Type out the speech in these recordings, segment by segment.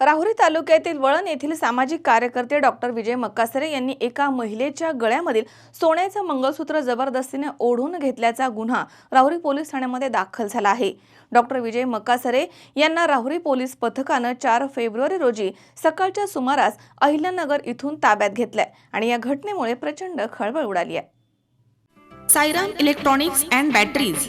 राहुरी तालुक्यातील वळण येथील सामाजिक कार्यकर्ते डॉक्टर विजय मक्कासरे यांनी एका महिलेच्या गळ्यामधील सोन्याचं मंगळसूत्र जबरदस्तीने ओढून घेतल्याचा गुन्हा राहुरी पोलीस ठाण्यामध्ये दाखल झाला आहे. डॉक्टर विजय मक्कासरे यांना राहुरी पोलीस पथकानं चार फेब्रुवारी रोजी सकाळच्या सुमारास अहिल्यानगर इथून ताब्यात घेतलाय आणि या घटनेमुळे प्रचंड खळबळ उडाली आहे. Sairam electronics and batteries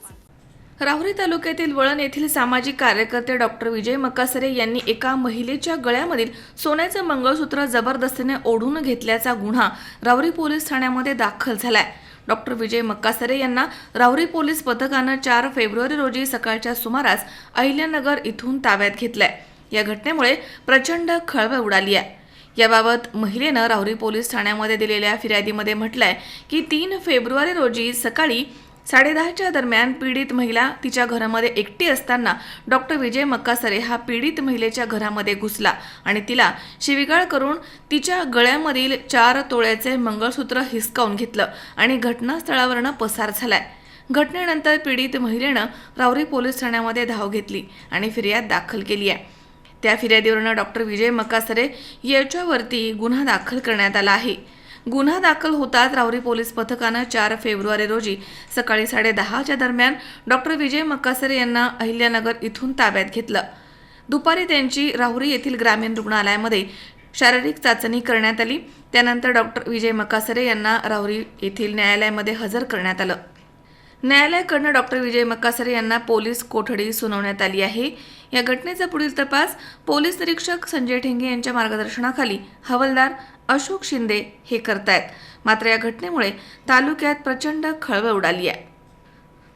Rahuri तालुक्यातील वळण येथील सामाजिक कार्यकर्ते डॉक्टर विजय मकासरे यांनी एका महिलेच्या गळ्यामधील सोन्याचं मंगळसूत्र जबरदस्तीने ओढून घेतल्याचा गुन्हा राहुरी पोलीस ठाण्यामध्ये दाखल झालाय. डॉक्टर विजय मक्कासरे यांना राहुरी पोलीस पथकानं चार फेब्रुवारी रोजी सकाळच्या सुमारास अहिल्यानगर इथून ताब्यात घेतलाय. या घटनेमुळे प्रचंड खळबळ उडाली आहे. याबाबत महिलेनं राहुरी पोलीस ठाण्यामध्ये दिलेल्या फिर्यादीमध्ये म्हटलंय की तीन फेब्रुवारी रोजी सकाळी साडेदहाच्या दरम्यान पीडित महिला तिच्या घरामध्ये एकटी असताना डॉक्टर विजय मक्कासरे हा पीडित महिलेच्या घरामध्ये घुसला आणि तिला शिविगाळ करून तिच्या गळ्यामधील चार तोळ्याचे मंगळसूत्र हिसकावून घेतलं आणि घटनास्थळावरनं पसार झालाय. घटनेनंतर पीडित महिलेनं रावरी पोलीस ठाण्यामध्ये धाव घेतली आणि फिर्याद दाखल केली आहे. त्या फिर्यादीवरनं डॉक्टर विजय मकासरे याच्यावरती गुन्हा दाखल करण्यात आला आहे. गुन्हा दाखल होताच राहुरी पोलीस पथकानं चार फेब्रुवारी रोजी सकाळी साडेदहाच्या दरम्यान डॉक्टर विजय मक्कासरे यांना अहिल्यानगर इथून ताब्यात घेतलं. दुपारी त्यांची राहुरी येथील ग्रामीण रुग्णालयामध्ये शारीरिक चाचणी करण्यात आली. त्यानंतर डॉक्टर विजय मकासरे यांना राहुरी येथील न्यायालयामध्ये हजर करण्यात आलं. न्यायालयाकडनं डॉक्टर विजय मक्कासरे यांना पोलीस कोठडी सुनावण्यात आली आहे. या घटनेचा पुढील तपास पोलीस निरीक्षक संजय ठेंगे यांच्या मार्गदर्शनाखाली हवालदार अशोक शिंदे हे करतायत. मात्र या घटनेमुळे तालुक्यात प्रचंड खळबळ उडाली आहे.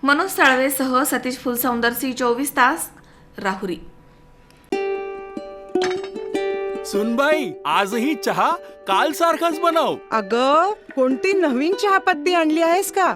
मनोज साळवेसह सतीश फुलसौंदरसी चोवीस तास राहुरी. सुनबाई आजही चहा काल सारखाच बनव. अग कोणती नवीन चहापत्ती आणली आहेस का?